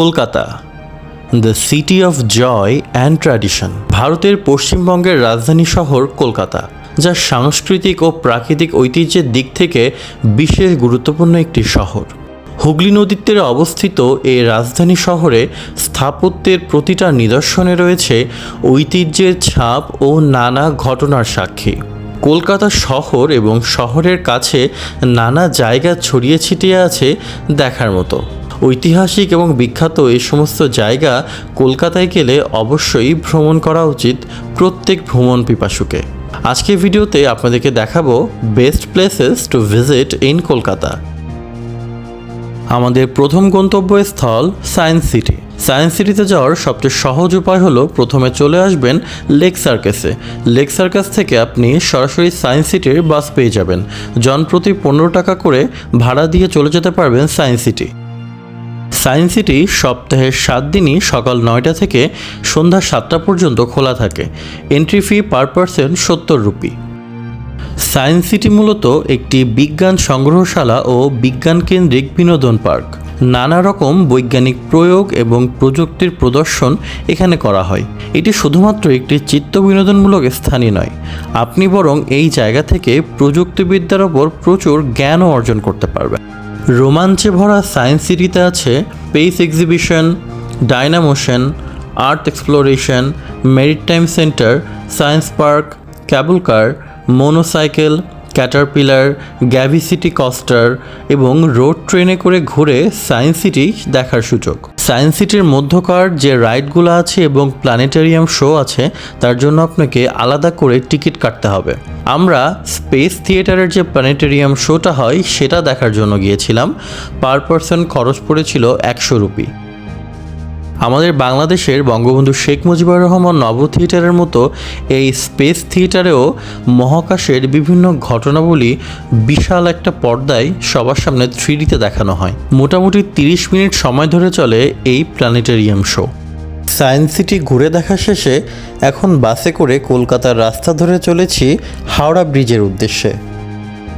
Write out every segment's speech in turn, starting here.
Kolkata the city of joy and tradition ভারতের পশ্চিমবঙ্গের রাজধানী শহর কলকাতা, যা সাংস্কৃতিক ও প্রাকৃতিক ঐতিহ্যের দিক থেকে বিশেষ গুরুত্বপূর্ণ একটি শহর। হুগলি নদীর তীরে অবস্থিত এই রাজধানী শহরে স্থাপত্যের প্রতিটা নিদর্শনে রয়েছে ঐতিহ্যের ছাপ ও নানা ঘটনার সাক্ষী। কলকাতা শহর এবং শহরের কাছে নানা জায়গা ছড়িয়ে ছিটিয়ে আছে দেখার মতো। ঐতিহাসিক এবং বিখ্যাত এই সমস্ত জায়গা কলকাতায় গেলে অবশ্যই ভ্রমণ করা উচিত প্রত্যেক ভ্রমণ পিপাসুকে। আজকের ভিডিওতে আপনাদেরকে দেখাবো best places to visit in Kolkata. আমাদের প্রথম গন্তব্যস্থল সায়েন্স সিটি। সায়েন্স সিটিতে যাওয়ার সবচেয়ে সহজ উপায় হলো প্রথমে চলে আসবেন লেক সার্কাসে। লেক সার্কাস থেকে আপনি সরাসরি সায়েন্স সিটির বাস পেয়ে যাবেন। জন প্রতি পনেরো টাকা করে ভাড়া দিয়ে চলে যেতে পারবেন সায়েন্স সিটি। সায়েন্স সিটি সপ্তাহের সাত দিনই সকাল নয়টা থেকে সন্ধ্যা সাতটা পর্যন্ত খোলা থাকে। এন্ট্রি ফি পার পার্সন সত্তর রুপি। সায়েন্স সিটি মূলত একটি বিজ্ঞান সংগ্রহশালা ও বিজ্ঞান কেন্দ্রিক বিনোদন পার্ক। নানা রকম বৈজ্ঞানিক প্রয়োগ এবং প্রযুক্তির প্রদর্শন এখানে করা হয়। এটি শুধুমাত্র একটি চিত্ত বিনোদনমূলক স্থানই নয়। আপনি বরং এই জায়গা থেকে প্রযুক্তিবিদ্যার ওপর প্রচুর জ্ঞানও অর্জন করতে পারবেন। রোমাঞ্চে ভরা সায়েন্স সিটিতে আছে space exhibition dynamotion earth exploration, maritime centre, science park, cable car, monocycle caterpillar gravity coaster এবং রোড ট্রেনে করে ঘুরে সায়েন্স সিটি দেখার সুযোগ। সায়েন্স সিটির মধ্যকার যে রাইডগুলো আছে এবং প্ল্যানেটারিয়াম শো আছে, তার জন্য আপনাকে আলাদা করে টিকিট কাটতে হবে। আমরা স্পেস থিয়েটারের যে প্ল্যানেটারিয়াম শোটা হয়, সেটা দেখার জন্য গিয়েছিলাম। পার পার্সন খরচ পড়েছিল একশো রুপি। আমাদের বাংলাদেশের বঙ্গবন্ধু শেখ মুজিবুর রহমান নব থিয়েটারের মতো এই স্পেস থিয়েটারেও মহাকাশের বিভিন্ন ঘটনাবলী বিশাল একটা পর্দায় সবার সামনে থ্রিডিতে দেখানো হয়। মোটামুটি তিরিশ মিনিট সময় ধরে চলে এই প্ল্যানেটেরিয়াম শো। সায়েন্স সিটি ঘুরে দেখা শেষে এখন বাসে করে কলকাতার রাস্তা ধরে চলেছি হাওড়া ব্রিজের উদ্দেশ্যে।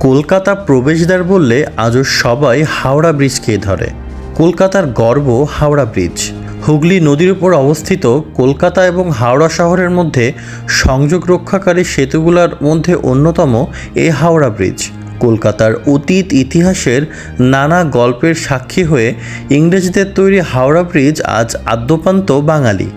কলকাতা প্রবেশদ্বার বললে আজও সবাই হাওড়া ব্রিজকেই ধরে। কলকাতার গর্ব হাওড়া ব্রিজ। হুগলি নদীর উপর অবস্থিত কলকাতা এবং হাওড়া শহরের মধ্যে সংযোগ রক্ষাকারী সেতুগুলোর মধ্যে অন্যতম এই হাওড়া ব্রিজ। কলকাতার অতীত ইতিহাসের নানা গল্পের সাক্ষী হয়ে ইংরেজদের তৈরি হাওড়া ব্রিজ আজ আদ্যপান্ত বাঙালি।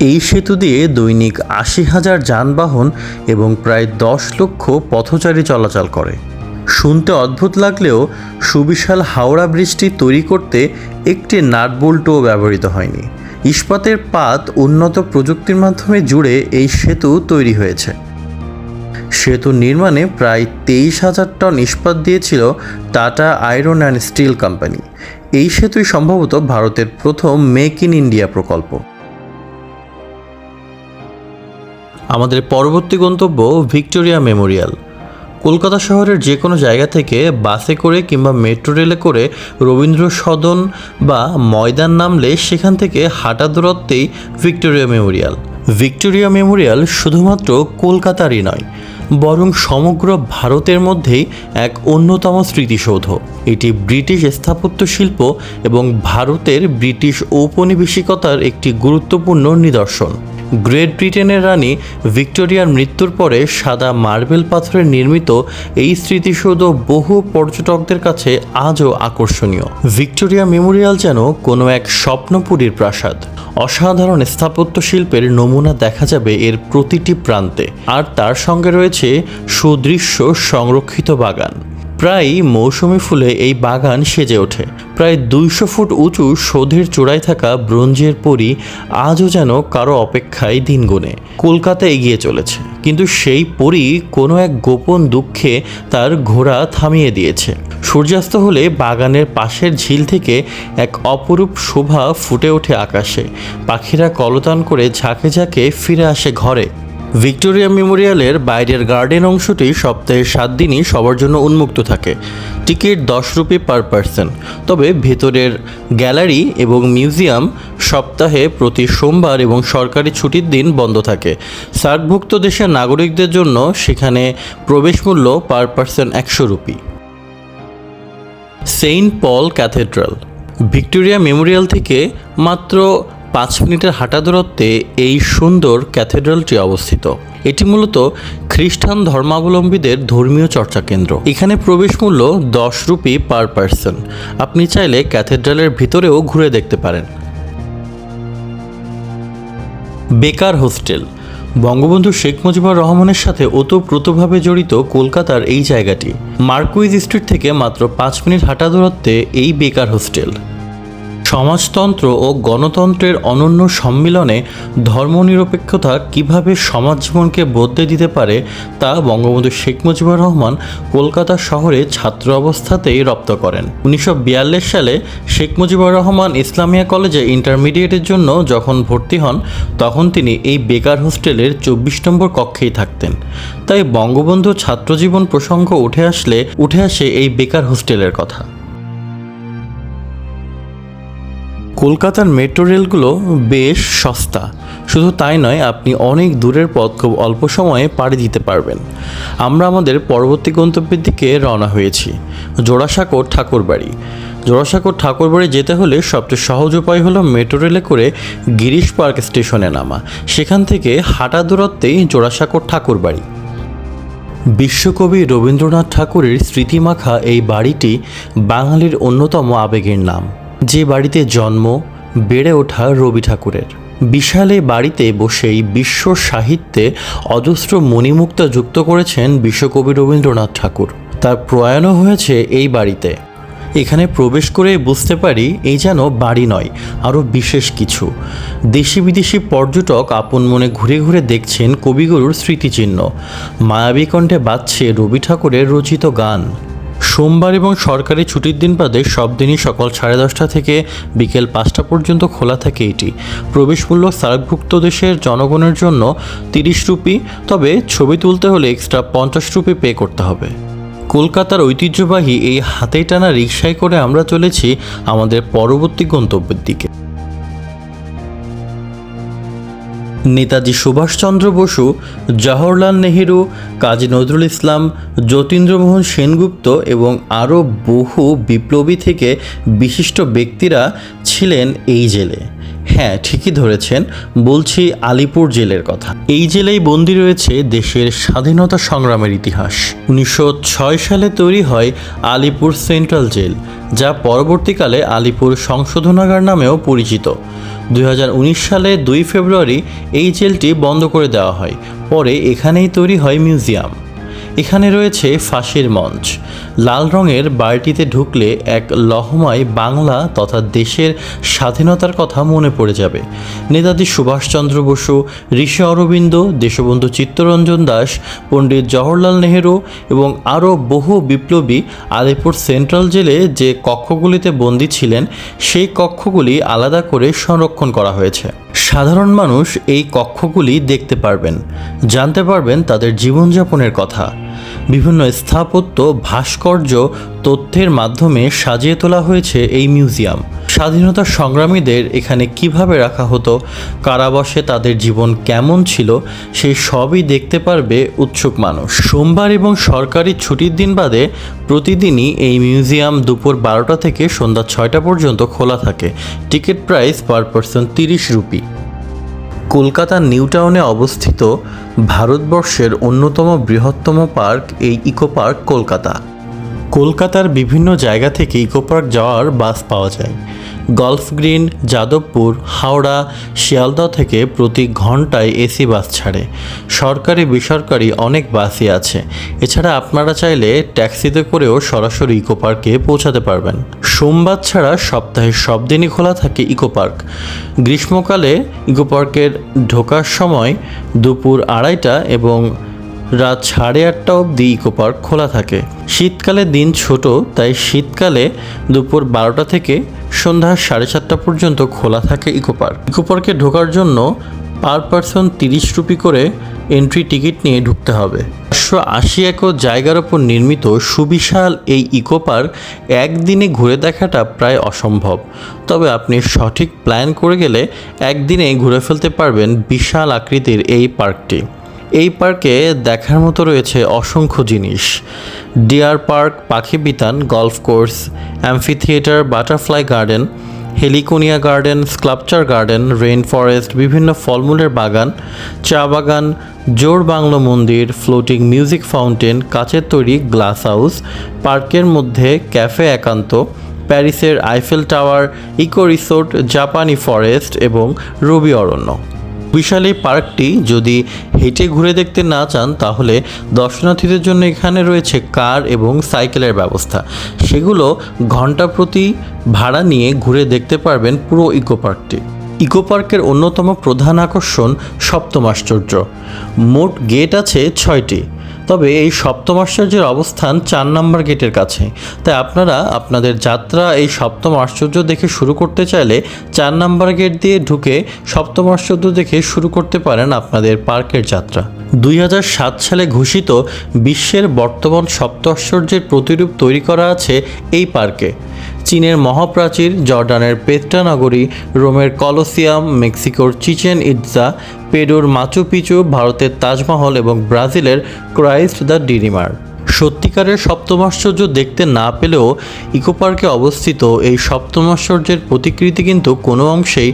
এই সেতু দিয়ে দৈনিক আশি হাজার যানবাহন এবং প্রায় দশ লক্ষ পথচারী চলাচল করে। শুনতে অদ্ভুত লাগলেও সুবিশাল হাওড়া ব্রিজটি তৈরি করতে একটি নাটবোল্টও ব্যবহৃত হয়নি। ইস্পাতের পাত উন্নত প্রযুক্তির মাধ্যমে জুড়ে এই সেতু তৈরি হয়েছে। সেতু নির্মাণে প্রায় তেইশ হাজার টন ইস্পাত দিয়েছিল Tata iron and steel company. এই সেতুই সম্ভবত ভারতের প্রথম মেক ইন ইন্ডিয়া প্রকল্প। আমাদের পরবর্তী গন্তব্য ভিক্টোরিয়া মেমোরিয়াল। কলকাতা শহরের যে কোনো জায়গা থেকে বাসে করে কিংবা মেট্রো রেলে করে রবীন্দ্র সদন বা ময়দান নামলে সেখান থেকে হাঁটা দূরত্বেই ভিক্টোরিয়া মেমোরিয়াল। ভিক্টোরিয়া মেমোরিয়াল শুধুমাত্র কলকাতারই নয়, বরং সমগ্র ভারতের মধ্যেই এক অন্যতম স্মৃতিসৌধ। এটি ব্রিটিশ স্থাপত্য শিল্প এবং ভারতের ব্রিটিশ ঔপনিবেশিকতার একটি গুরুত্বপূর্ণ নিদর্শন। গ্রেট ব্রিটেনের রানী ভিক্টোরিয়ার মৃত্যুর পরে সাদা মার্বেল পাথরের নির্মিত এই স্মৃতিসৌধ বহু পর্যটকদের কাছে আজও আকর্ষণীয়। ভিক্টোরিয়া মেমোরিয়াল যেন কোনো এক স্বপ্নপুরীর প্রাসাদ। অসাধারণ স্থাপত্য শিল্পের নমুনা দেখা যাবে এর প্রতিটি প্রান্তে। আর তার সঙ্গে রয়েছে সুদৃশ্য সংরক্ষিত বাগান। প্রায় মৌসুমি ফুলে এই বাগান সেজে ওঠে। প্রায় দুইশো ফুট উঁচু শোধের চূড়ায় থাকা ব্রোঞ্জের পরি আজও যেন কারও অপেক্ষায় দিন গুনে। কলকাতা এগিয়ে চলেছে, কিন্তু সেই পরি কোনো এক গোপন দুঃখে তার ঘোড়া থামিয়ে দিয়েছে। সূর্যাস্ত হলে বাগানের পাশের ঝিল থেকে এক অপরূপ শোভা ফুটে ওঠে আকাশে। পাখিরা কলতান করে ঝাঁকে ঝাঁকে ফিরে আসে ঘরে। ভিক্টোরিয়া মেমোরিয়ালের বাইরের গার্ডেন অংশটি সপ্তাহে সাত দিনই সবার জন্য উন্মুক্ত থাকে। টিকিট দশ রুপি পার পার্সন। তবে ভেতরের গ্যালারি এবং মিউজিয়াম সপ্তাহে প্রতি সোমবার এবং সরকারি ছুটির দিন বন্ধ থাকে। সার্কভুক্ত দেশের নাগরিকদের জন্য সেখানে প্রবেশ মূল্য পার পার্সন একশো rupee. Saint Paul Cathedral. Victoria Memorial থেকে মাত্র পাঁচ মিনিটের হাঁটা দূরত্বে এই সুন্দর ক্যাথেড্রালটি অবস্থিত। এটি মূলত খ্রিস্টান ধর্মাবলম্বীদের ধর্মীয় চর্চা কেন্দ্র। এখানে প্রবেশ মূল্য দশ রুপি পার পার্সন। আপনি চাইলে ক্যাথেড্রালের ভিতরেও ঘুরে দেখতে পারেন। বেকার হোস্টেল। বঙ্গবন্ধু শেখ মুজিবুর রহমানের সাথে ওতপ্রোতভাবে জড়িত কলকাতার এই জায়গাটি। মার্কুইজ স্ট্রিট থেকে মাত্র পাঁচ মিনিট হাঁটা দূরত্বে এই বেকার হোস্টেল। সমাজতন্ত্র ও গণতন্ত্রের অনন্য সম্মিলনে ধর্মনিরপেক্ষতা কীভাবে সমাজ জীবনকে বদলে দিতে পারে তা বঙ্গবন্ধু শেখ মুজিবুর রহমান কলকাতা শহরে ছাত্র অবস্থাতেই রপ্ত করেন। উনিশশো বিয়াল্লিশ সালে শেখ মুজিবুর রহমান ইসলামিয়া কলেজে ইন্টারমিডিয়েটের জন্য যখন ভর্তি হন, তখন তিনি এই বেকার হোস্টেলের চব্বিশ নম্বর কক্ষেই থাকতেন। তাই বঙ্গবন্ধু ছাত্রজীবন প্রসঙ্গ উঠে আসলে, উঠে আসে এই বেকার হোস্টেলের কথা। কলকাতার মেট্রো রেলগুলো বেশ সস্তা। শুধু তাই নয়, আপনি অনেক দূরের পথ খুব অল্প সময়ে পাড়ি দিতে পারবেন। আমরা আমাদের পরবর্তী গন্তব্যের দিকে রওনা হয়েছি, জোড়াসাঁকোর ঠাকুরবাড়ি। জোড়াসাঁকোর ঠাকুরবাড়ি যেতে হলে সবচেয়ে সহজ উপায় হলো মেট্রো রেলে করে গিরিশ পার্ক স্টেশনে নামা। সেখান থেকে হাঁটা দূরত্বেই জোড়াসাঁকোর ঠাকুরবাড়ি। বিশ্বকবি রবীন্দ্রনাথ ঠাকুরের স্মৃতিমাখা এই বাড়িটি বাঙালির অন্যতম আবেগের নাম। যে বাড়িতে জন্ম, বেড়ে ওঠা রবি ঠাকুরের। বিশাল বাড়িতে বসেই বিশ্ব সাহিত্যে অজস্র মণিমুক্তা যুক্ত করেছেন বিশ্বকবি রবীন্দ্রনাথ ঠাকুর। তার প্রয়াণও হয়েছে এই বাড়িতে। এখানে প্রবেশ করে বুঝতে পারি এই যেন বাড়ি নয় আরও বিশেষ কিছু। দেশি বিদেশি পর্যটক আপন মনে ঘুরে ঘুরে দেখছেন কবিগুরুর স্মৃতিচিহ্ন। মায়াবী কণ্ঠে বাজছে রবি ঠাকুরের রচিত গান। সোমবার এবং সরকারি ছুটির দিন বাদে সব দিনই সকাল সাড়ে দশটা থেকে বিকেল পাঁচটা পর্যন্ত খোলা থাকে এটি। প্রবেশ মূল্য সার্কভুক্ত দেশের জনগণের জন্য তিরিশ রুপি, তবে ছবি তুলতে হলে এক্সট্রা পঞ্চাশ রুপি পে করতে হবে। কলকাতার ঐতিহ্যবাহী এই হাতে টানা রিক্সায় করে আমরা চলেছি আমাদের পরবর্তী গন্তব্যের দিকে। নেতাজি সুভাষচন্দ্র বসু, জওহরলাল নেহেরু, কাজী নজরুল ইসলাম, যতীন্দ্রমোহন সেনগুপ্ত এবং আরও বহু বিপ্লবী থেকে বিশিষ্ট ব্যক্তিরা ছিলেন এই জেলে। হ্যাঁ ঠিকই ধরেছেন, বলছি আলিপুর জেলের কথা। এই জেলেই বন্দী রয়েছে দেশের স্বাধীনতা সংগ্রামের ইতিহাস। উনিশশো ছয় সালে তৈরি হয় আলিপুর সেন্ট্রাল জেল, যা পরবর্তীকালে আলিপুর সংশোধনাগার নামেও পরিচিত। উনিশ সালে দুই ফেব্রুয়ারি এই জেলটি বন্ধ করে দেওয়া হয়। পরে এখানেই তৈরি হয় মিউজিয়াম। এখানে রয়েছে ফাঁসির মঞ্চ। লাল রঙের বাড়িটিতে ঢুকলে এক লহমায় বাংলা তথা দেশের স্বাধীনতার কথা মনে পড়ে যাবে। নেতাজি সুভাষচন্দ্র বসু, ঋষি অরবিন্দ, দেশবন্ধু চিত্তরঞ্জন দাস, পণ্ডিত জওহরলাল নেহেরু এবং আরও বহু বিপ্লবী আলিপুর সেন্ট্রাল জেলে যে কক্ষগুলিতে বন্দী ছিলেন, সেই কক্ষগুলি আলাদা করে সংরক্ষণ করা হয়েছে। সাধারণ মানুষ এই কক্ষগুলি দেখতে পারবেন জানতে পারবেন তাদের জীবনযাপনের কথা। বিভিন্ন স্থাপত্য, ভাস্কর্য, তথ্যের মাধ্যমে সাজিয়ে তোলা হয়েছে এই মিউজিয়াম। স্বাধীনতা সংগ্রামীদের এখানে কীভাবে রাখা হতো, কারাবাসে তাদের জীবন কেমন ছিল সেই সবই দেখতে পারবে উৎসুক মানুষ। সোমবার এবং সরকারি ছুটির দিন বাদে প্রতিদিনই এই মিউজিয়াম দুপুর বারোটা থেকে সন্ধ্যা ছয়টা পর্যন্ত খোলা থাকে। টিকিট প্রাইস পার পার্সন তিরিশ রুপি। কলকাতার নিউ টাউনে অবস্থিত ভারতবর্ষের অন্যতম বৃহত্তম পার্ক এই ইকো পার্ক কলকাতা। কলকাতার বিভিন্ন জায়গা থেকে ইকো পার্ক যাওয়ার বাস পাওয়া যায়। গলফ গ্রিন যাদবপুর, হাওড়া, শিয়ালদহ থেকে প্রতি ঘন্টায় এসি বাস ছাড়ে। সরকারি, বেসরকারি অনেক বাসই আছে। এছাড়া আপনারা চাইলে ট্যাক্সিতে করেও সরাসরি ইকো পার্কে পৌঁছাতে পারবেন। সোমবার ছাড়া সপ্তাহে সব দিনই খোলা থাকে ইকো পার্ক গ্রীষ্মকালে ইকো পার্কের ঢোকার সময় দুপুর আড়াইটা এবং রাত সাড়ে আটটা অবধি ইকো পার্ক খোলা থাকে। শীতকালে দিন ছোট, তাই শীতকালে দুপুর বারোটা থেকে সন্ধ্যা সাড়ে সাতটা পর্যন্ত খোলা থাকে ইকো পার্ক। ইকো পার্কে ঢোকার জন্য পার পার্সন তিরিশ রুপি করে এন্ট্রি টিকিট নিয়ে ঢুকতে হবে। একশো আশি একর জায়গার ওপর নির্মিত সুবিশাল এই ইকো পার্ক একদিনে ঘুরে দেখাটা প্রায় অসম্ভব। তবে আপনি সঠিক প্ল্যান করে গেলে একদিনে ঘুরে ফেলতে পারবেন বিশাল আকৃতির এই পার্কটি। এই পার্কে দেখার মতো রয়েছে অসংখ্য জিনিস। ডিয়ার পার্ক, পাখি বিতান, golf course amphitheatre butterfly garden, heliconia garden, sculpture garden, rain forest, বিভিন্ন ফলমূলের বাগান, চা বাগান, জোর বাংলো মন্দির, ফ্লোটিং মিউজিক ফাউন্টেন, কাচের তৈরি গ্লাস হাউস, পার্কের মধ্যে ক্যাফে একান্ত, প্যারিসের আইফেল টাওয়ার, ইকো রিসোর্ট, জাপানি ফরেস্ট এবং রবি অরণ্য। বিশাল এই পার্কটি যদি হেঁটে ঘুরে দেখতে না চান, তাহলে দর্শনার্থীদের জন্য এখানে রয়েছে কার এবং সাইকেলের ব্যবস্থা। সেগুলো ঘণ্টা প্রতি ভাড়া নিয়ে ঘুরে দেখতে পারবেন পুরো ইকো পার্কটি। ইকো পার্কের অন্যতম প্রধান আকর্ষণ সপ্তম আশ্চর্য। মোট গেট আছে ছয়টি। তবে এই সপ্তম আশ্চর্যের অবস্থান চার নম্বর গেটের কাছে। তাই আপনারা আপনাদের যাত্রা এই সপ্তম আশ্চর্য দেখে শুরু করতে চাইলে চার নম্বর গেট দিয়ে ঢুকে সপ্তম আশ্চর্য দেখে শুরু করতে পারেন আপনাদের পার্কের যাত্রা। দুই হাজার সাত সালে ঘোষিত বিশ্বের বর্তমান সপ্ত আশ্চর্যের প্রতিরূপ তৈরি করা আছে এই পার্কে। চীনের মহাপ্রাচীর জর্ডানের পেত্রা নগরী রোমের কলোসিয়াম, মেক্সিকোর চিচেন ইটজা পেডুর মাচু পিচু, ভারতের তাজমহল এবং ব্রাজিলের ক্রাইস্ট দ্য ডিরিমার। সত্যিকারের সপ্তমাশ্চর্য দেখতে না পেলেও ইকোপার্কে অবস্থিত এই সপ্তমাশ্চর্যের প্রতিকৃতি কিন্তু কোনো অংশেই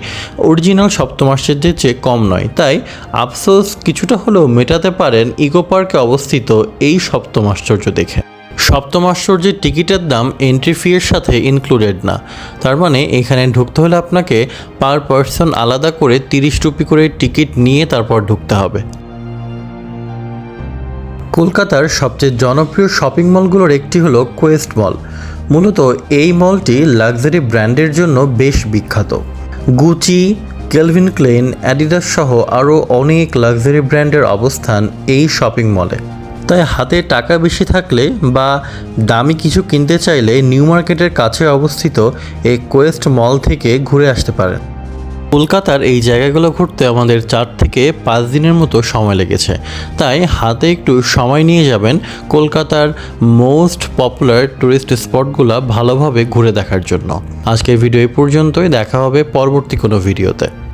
অরিজিনাল সপ্তমাশ্চর্যের চেয়ে কম নয়। তাই আফসোস কিছুটা হলেও মেটাতে পারেন ইকোপার্কে অবস্থিত এই সপ্তমাশ্চর্য দেখে। সপ্তম আশ্চর্যের টিকিটের দাম এন্ট্রি ফিয়ের সাথে ইনক্লুডেড না। তার মানে এখানে ঢুকতে হলে আপনাকে পার পার্সন আলাদা করে তিরিশ রুপি করে টিকিট নিয়ে তারপর ঢুকতে হবে। কলকাতার সবচেয়ে জনপ্রিয় শপিং মলগুলোর একটি হলো কোয়েস্ট মল মূলত এই মলটি লাক্সারি ব্র্যান্ডের জন্য বেশ বিখ্যাত। গুচি কেলভিন ক্লেন অ্যাডিডাস সহ আরও অনেক লাক্সারি ব্র্যান্ডের অবস্থান এই শপিং মলে তাই হাতে টাকা বেশি থাকলে বা দামি কিছু কিনতে চাইলে নিউ মার্কেটের কাছে অবস্থিত এই কোয়েস্ট মল থেকে ঘুরে আসতে পারেন। কলকাতার এই জায়গাগুলো ঘুরতে আমাদের চার থেকে পাঁচ দিনের মতো সময় লেগেছে। তাই হাতে একটু সময় নিয়ে যাবেন কলকাতার মোস্ট পপুলার টুরিস্ট স্পটগুলো ভালোভাবে ঘুরে দেখার জন্য। আজকের ভিডিও এই পর্যন্তই। দেখা হবে পরবর্তী কোনো ভিডিওতে।